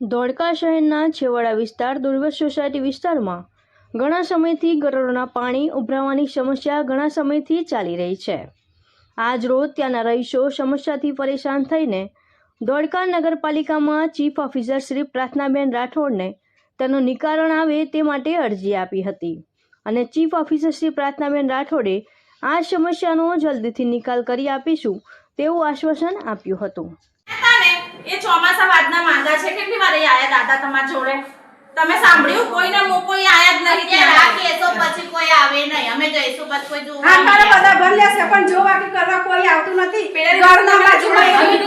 ધોળકા શહેરના છેવાડા વિસ્તાર દુર્ગત સોસાયટી વિસ્તારમાં ઘણા સમયથી ગટરોના પાણી ઉભરાવાની સમસ્યા ઘણા સમયથી ચાલી રહી છે. આજ રોજ ત્યાંના રહીશો સમસ્યાથી પરેશાન થઈને ધોળકા નગરપાલિકામાં ચીફ ઓફિસર શ્રી પ્રાર્થનાબેન રાઠોડને તેનો નિકારણ આવે તે માટે અરજી આપી હતી અને ચીફ ઓફિસર શ્રી પ્રાર્થનાબેન રાઠોડે આ સમસ્યાનો જલ્દીથી નિકાલ કરી આપીશું તેવું આશ્વાસન આપ્યું હતું. એ ચોમાસા વાદના માંગા છે કેટલી વાર એ આયા દાદા તમારા જોડે તમે સાંભળ્યું કોઈને મોકો આયા જ નહીં ત્યાં. કેસો પછી કોઈ આવે નહીં અમે જઈશું પછી કોઈ જોવા હા મારા બધા ભર લેશે પણ જોવા કે કરવા કોઈ આવતું નથી પેલે ઘરના બાજુમાં કોઈ એક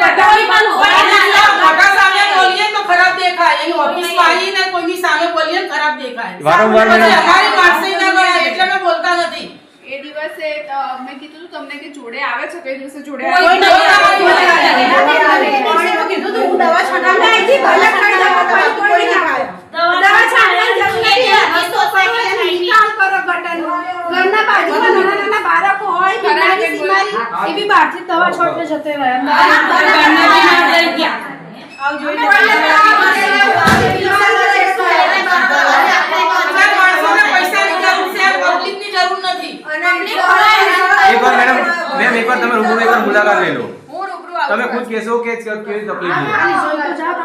પણ હોય ના. મોટા સામે બોલીએ તો ખરાબ દેખાય એની ઓફિસમાં આવીને કોઈની સામે બોલીએ ખરાબ દેખાય વારંવાર અમારી માણસાઈ ના ગણાય એટલે મે બોલતા નથી એ દિવસે મેં કીધું તમને કે જોડે આવે છે કઈ દિવસે જોડે કોઈ આવે કીધું તું હું દવા છટાવવા અહીંથી ભલે ખાઈ દવા પણ કોઈ નહીં આવે. દવા છાંટવાની જરૂર નથી. સોસાયટી નિકાલ કરો ગટરનો. ઘરના બાજુમાં નાના નાના બાળકો હોય બીમારી બીમારી એ બી બહારથી દવા છોડને જતો રહે ઘરના બીમાર થઈ ગયા. એકવાર મેડમ મેમ એકવાર તમે રૂબરૂ એકવાર મુલાકાત લઈ લો તમે ખુદ કહેશો કે કેવી તકલીફ છે આ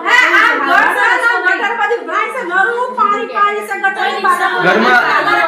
પાણી પાણી. ઘરમાં